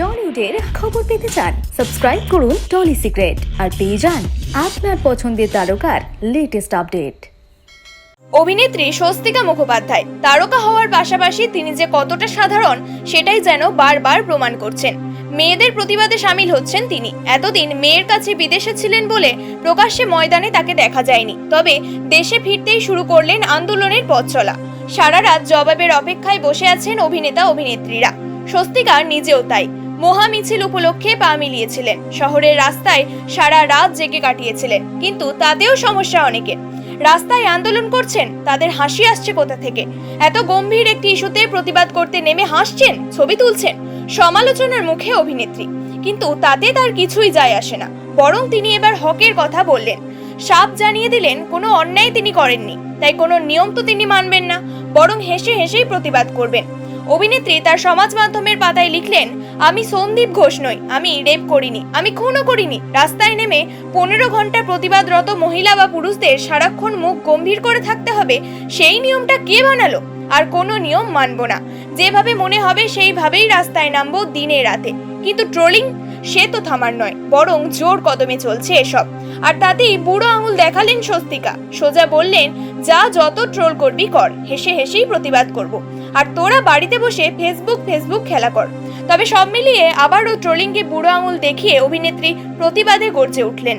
টলিউডের খবর পেতে চান, সাবস্ক্রাইব করুন টলি সিক্রেট আর পেয়ে যান আপনার পছন্দের তারকার লেটেস্ট আপডেট অভিনেত্রী স্বস্তিকা মুখোপাধ্যায়, তারকা হওয়ার পাশাপাশি তিনি যে কতটা সাধারণ, সেটাই যেন বারবার প্রমাণ করছেন। মেয়েদের প্রতিবাদে সামিল হচ্ছেন তিনি। এতদিন মেয়ের কাছে বিদেশে ছিলেন বলে প্রকাশ্যে ময়দানে তাকে দেখা যায়নি। তবে দেশে ফিরতেই শুরু করলেন আন্দোলনের পথ চলা। সারা রাত জবাবের অপেক্ষায় বসে আছেন অভিনেতা অভিনেত্রীরা স্বস্তিকা নিজেও তাই। মহা মিছিল উপলক্ষে পা মিলিয়েছিলেন। শহরের রাস্তায় সারা রাত জেগে কাটিয়েছিলেন। কিন্তু তাতেও সমস্যা অনেকে। রাস্তায় আন্দোলন করছেন, তাদের হাসি আসছে কোথা থেকে? এত গম্ভীর একটি ইস্যুতে প্রতিবাদ করতে নেমে হাসছেন, ছবি তুলছেন, সমালোচনার মুখে অভিনেত্রী। কিন্তু তাতে তার কিছুই যায় আসে না। বরং তিনি এবার হকের কথা বললেন। সাপ জানিয়ে দিলেন, কোনো অন্যায় তিনি করেননি। তাই কোনো নিয়ম তো তিনি মানবেন না। বরং হেসে হেসেই প্রতিবাদ করবেন। অভিনেত্রী তার সমাজ মাধ্যমের পাতায় লিখলেন, আমি সন্দীপ ঘোষ নই, আমি রেপ করিনি, আমি খুনও করিনি। রাস্তায় নেমে পনেরো ঘণ্টা প্রতিবাদরত মহিলা বা পুরুষদের সারাক্ষণ মুখ গম্ভীর করে থাকতে হবে, সেই নিয়মটা কে বানালো? আর কোনো নিয়ম মানব না। যেভাবে মনে হবে, সেইভাবেই রাস্তায় নামবো দিনে রাতে। কিন্তু ট্রোলিং, সে তো থামার নয়, বরং জোর কদমে চলছে এসব। আর তাতেই বুড়ো আঙুল দেখালেন স্বস্তিকা। সোজা বললেন, যা যত ট্রোল করবি কর, হেসে হেসেই প্রতিবাদ করব। আর তোরা বাড়িতে বসে ফেসবুক ফেসবুক খেলা কর। তবে সব মিলিয়ে আবারও ট্রোলিংকে বুড়ো আঙুল দেখিয়ে অভিনেত্রী প্রতিবাদে গর্জে উঠলেন।